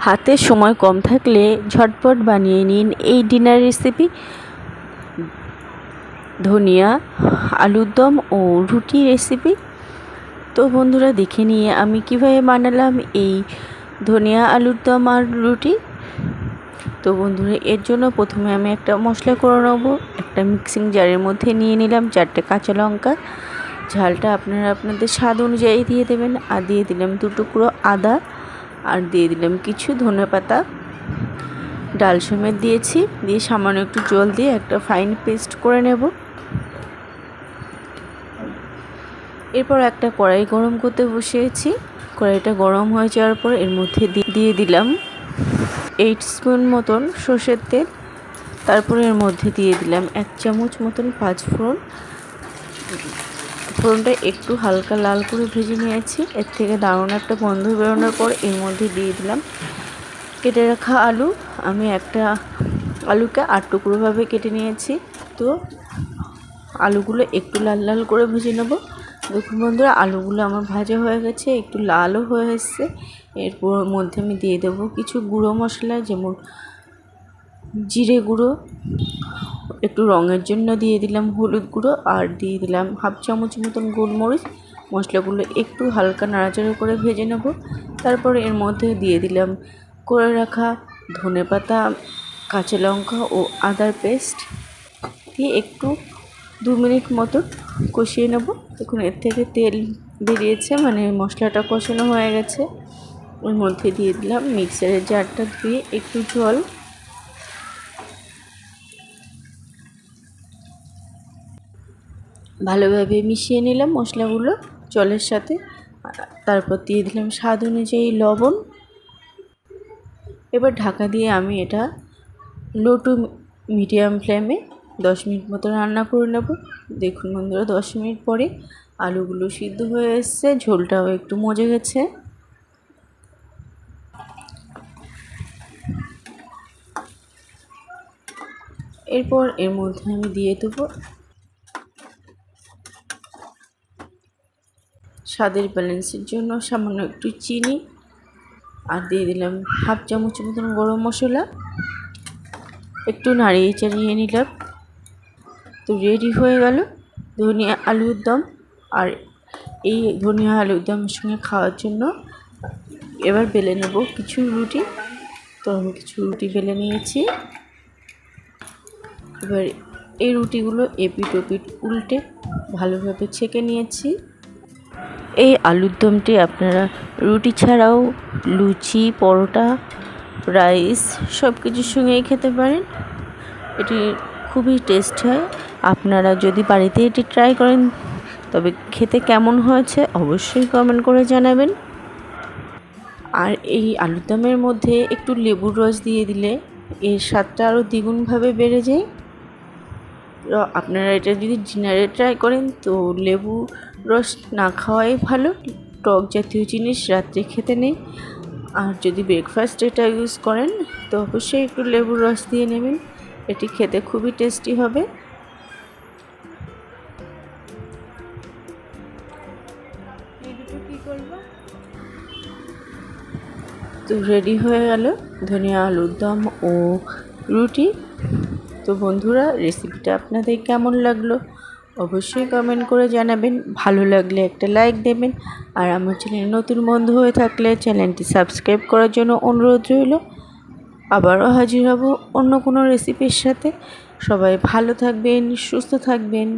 হাতে সময় কম থাকলে ঝটপট বানিয়ে নিন এই ডিনার রেসিপি। ধনিয়া, আলুর দম ও রুটি রেসিপি। তো বন্ধুরা, দেখে নিয়ে আমি কীভাবে বানালাম এই ধনিয়া, আলুর দম আর রুটি। তো বন্ধুরা, এর জন্য প্রথমে আমি একটা মশলা করে নেব। একটা মিক্সিং জারের মধ্যে নিয়ে নিলাম চারটে কাঁচা লঙ্কা। ঝালটা আপনারা আপনাদের স্বাদ অনুযায়ী দিয়ে দেবেন। আর দিয়ে দিলাম দু টুকরো আদা। আর দিয়ে দিলাম কিছু ধনে পাতা। ডাল সমেত দিয়েছি, দিয়ে সামান্য একটু জল দিয়ে একটা ফাইন পেস্ট করে নেব। এরপর একটা কড়াই গরম করতে বসিয়েছি। কড়াইটা গরম হয়ে যাওয়ার পর এর মধ্যে দিয়ে দিলাম এইট স্পুন মতন সর্ষের তেল। তারপরে এর মধ্যে দিয়ে দিলাম এক চামচ মতন পাঁচ ফোড়ন। ফোড়নটা একটু হালকা লাল করে ভেজে নিয়েছি। এর থেকে দারুণ একটা গন্ধ বেরোনোর পর এর মধ্যে দিয়ে দিলাম। কেটে রাখা আলু, আমি একটা আলুকে আট টুকরোভাবে কেটে নিয়েছি। তো আলুগুলো একটু লাল লাল করে ভেজে নেব। দেখুন বন্ধুরা, আলুগুলো আমার ভাজা হয়ে গেছে, একটু লালও হয়ে এসছে। এরপর মধ্যে আমি দিয়ে দেবো কিছু গুঁড়ো মশলা, যেমন জিরে গুঁড়ো একটু রঙের জন্য দিয়ে দিলাম হলুদ গুঁড়ো আর দিয়ে দিলাম হাফ চামচ মতন গোলমরিচ। মশলাগুলো একটু হালকা নাড়াচাড়া করে ভেজে নেব। তারপর এর মধ্যে দিয়ে দিলাম করে রাখা ধনে পাতা, কাঁচা লঙ্কা ও আদার পেস্ট। দিয়ে একটু দু মিনিট মতো কষিয়ে নেব। দেখুন, এর থেকে তেল বেরিয়েছে মানে মশলাটা কষানো হয়ে গেছে। ওর মধ্যে দিয়ে দিলাম মিক্সারের জারটা ধুয়ে একটু জল ভালোভাবে মিশিয়ে নিলাম মশলাগুলো, জলের সাথে। তারপর দিয়ে দিলাম স্বাদ অনুযায়ী লবণ। এবার ঢাকা দিয়ে আমি এটা লো টু মিডিয়াম ফ্লেমে দশ মিনিট মতো রান্না করে নেব। দেখুন বন্ধুরা, দশ মিনিট পরে আলুগুলো সিদ্ধ হয়ে এসছে, ঝোলটাও একটু মজে গেছে। এরপর এর মধ্যে আমি দিয়ে দেবো স্বাদের ব্যালেন্সের জন্য সামান্য একটু চিনি আর দিয়ে দিলাম হাফ চামচ মতন গরম মশলা। একটু নাড়িয়ে চাড়িয়ে নিলাম। তো রেডি হয়ে গেল ধনিয়া আলুর দম। আর এই ধনিয়া আলুর দমের সঙ্গে খাওয়ার জন্য এবার বেলে নেব কিছু রুটি। তো আমি কিছু রুটি বেলে নিয়েছি। এবার এই রুটিগুলো এপিট ওপিট উল্টে ভালোভাবে ছেঁকে নিয়েছি। এই আলুর দমটি আপনারা রুটি ছাড়াও, লুচি, পরোটা, রাইস সব কিছুর সঙ্গেই খেতে পারেন। এটি খুবই টেস্ট হয়। আপনারা যদি বাড়িতে এটি ট্রাই করেন, তবে খেতে কেমন হয়েছে অবশ্যই কমেন্ট করে জানাবেন। আর এই আলুর দমের মধ্যে একটু লেবুর রস দিয়ে দিলে এর স্বাদটা আরও দ্বিগুণভাবে বেড়ে যায়। আপনারা এটা যদি ডিনারে ট্রাই করেন, তো লেবু রস না খাওয়াই ভালো। টক জাতীয় জিনিস রাত্রে খেতে নেই। আর যদি ব্রেকফাস্ট এটা ইউজ করেন, তো অবশ্যই একটু লেবুর রস দিয়ে নেবেন। এটি খেতে খুবই টেস্টি হবে। তো রেডি হয়ে গেল। ধনিয়া আলুর দম ও রুটি। তো বন্ধুরা রেসিপিটা আপনাদের কেমন লাগল? অবশ্যই কমেন্ট করে জানাবেন। ভালো লাগলে একটা লাইক দেবেন। আর আমার চ্যানেল নতুন বন্ধু হয়ে থাকলে চ্যানেলটি সাবস্ক্রাইব করার জন্য অনুরোধ রইল। আবারও হাজির হব অন্য কোনো রেসিপির সাথে। সবাই ভালো থাকবেন, সুস্থ থাকবেন।